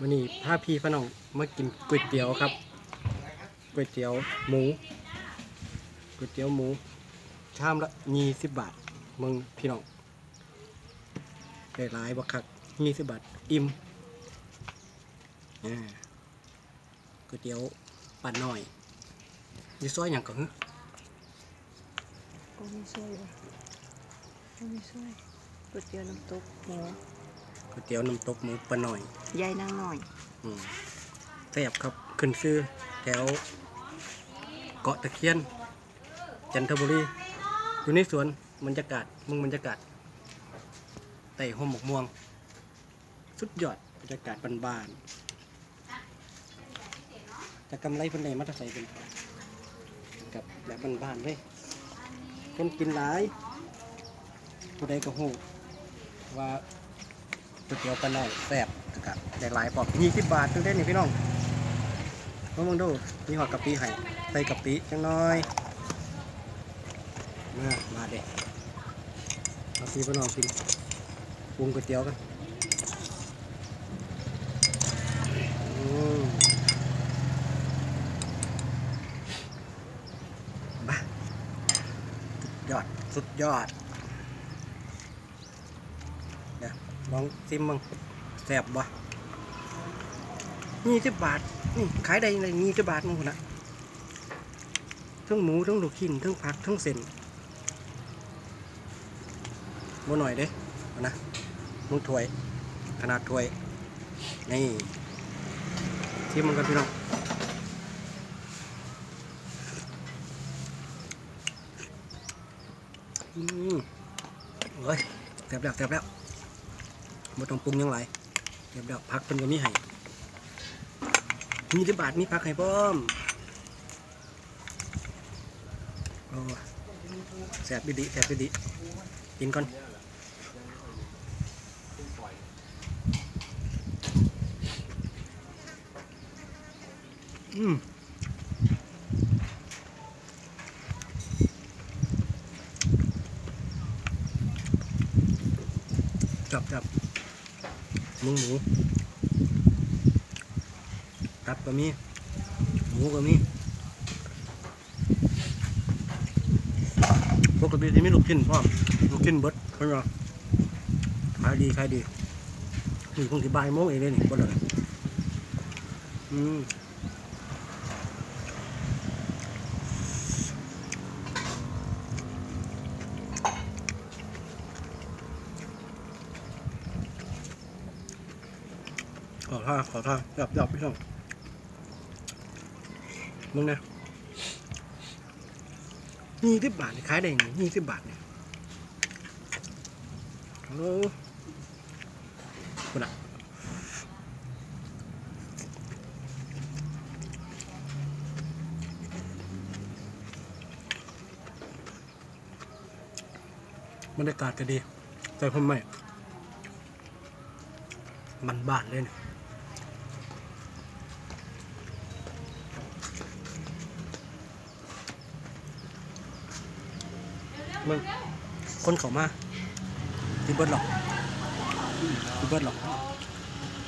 วันนี้พาพี่พน้องมากินก๋วยเตี๋ยวครับก๋วยเตี๋ยวหมูก๋วยเตี๋ยวหมูชามละยี่สิบบาทมึงพี่น้องได้หลายบักคักยี่สิบบาทอิ่มก๋วยเตี๋ยวปั่นหน่อยยี่ซอยอย่างก่อนก็ไม่ช่วยก็ม่ช่วยก๋วยเตี๋ยวน้ำตกหมู ก๋วยเตี๋ยวน้ำตกหมูปั่นหน่อยยายนางหน่อย อืมแซ่บครับขึ้นชื่อแถวเกาะตะเคียน จันทบุรี อยู่ในสวนบรรยากาศมึงบรรยากาศไต่ห่มหมกม่วง สุดยอดบรรยากาศบ้านๆจะกำไรคนใดมาตะใส่เป็นกับแบบบ้านๆเลยคนกินหลายผู้ใดก็หูว่า ก๋วยเตี๋ยวปลาน่อยแซ่บกับได้หลายปอกยี่สิบบาทซื้อได้นี่พี่น้องมามึงดูมีหอดกะปิให้ใส่กะปิจังน้อยมามาเด็กเอาพี่พี่น้องกินปรุงก๋วยเตี๋ยวกันบ้าสุดยอด สุดยอด เดี๋ยว ลองซิมมึงแซ่บบ่ยี่สิบบาท นี่ขายได้ยังไงยี่สิบบาทมึงคนละทั้งหมูทั้งลูกชิ้นทั้งผักทั้งเส้นบ่หน่อยเด้นะมึงถ้วย ขนาดถ้วย นี่ชิมมันกันพี่น้องอืมเฮ้ยแซ่บแล้วแซ่บแล้ว บ่ต้องปรุงยังไรเดี๋ยวเดี๋ยวพักเป็นก็มีให้มีที่บาทมีพักให้พร้อมโอ้แสบดีแสบดีกินก่อนอืมจับจับ มึงหมูตับก็มีหมูก็มีปกติที่มีลูกชิ้นพ่อลูกชิ้นเบิดเพิ่นว่าขายดีขายดีนี่คงสิบายโมงเองเลยนี่บ่เลยอืม ขอท่าขอท่าหยับหยับพี่น้องมึงนะยี่สิบบาทขายได้ยังไงยี่สิบบาทเนี่ยฮัลโอ้คุณอะบรรยากาศก็ดี แต่ผมไม่มันบานเลยเนี่ย มึงคนเขามาที่เบิร์ดหรอกที่เบิร์ดหรอก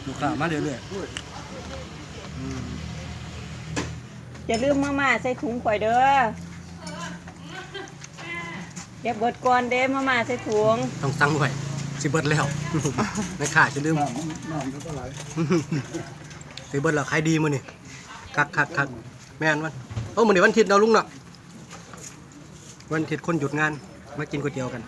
ลูกค้ามาเรื่อยๆอืมอย่าลืมมาม่าใส่ถุงข่อยเด้ออย่าเบิดก่อนเด้มาม่าใส่ถุงต้องสั่งไว้สิเบิร์ดแล้วในข่าจะลืมน้ำน้ำก็ไหลสิเบิร์ดแล้วขายดีมื้อนี่คักคักคักแม่นวันโอ้มื้อนี้วันอาทิตย์เนาะลุงเนาะ วันอาทิตย์คนหยุดงานมากินก๋วยเตี๋ยวกัน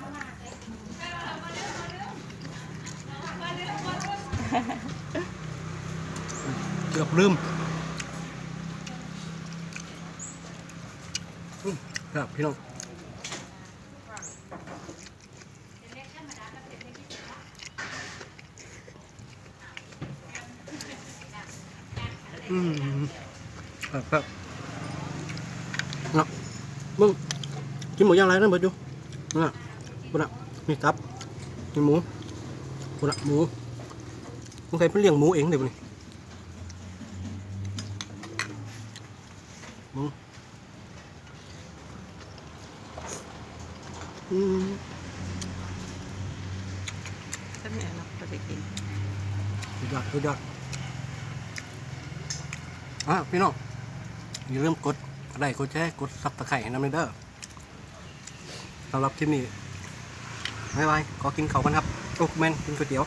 เกือบลืมอืมครับพี่น้องอืมครับครับเนาะมึง กินหมูย่างไรนั่นเบิดอยู่นั่นน่ะคุณอะนี่ตับนี่หมูคุณอะหมูมึงใครเป็นเลี้ยงหมูเองเดี๋ยวนี้มึงอืมถ้าแม่เราก็จะกินสุดยอดสุดยอดอะพี่น้องอย่าลืมกดไลค์กดแชร์กดซับตะไคร้ให้น้ำเลยเด้อ สำหรับคลิปนี้บ๊ายบายขอกินเขากันครับโอ้แมนกินก๋วยเตี๋ยว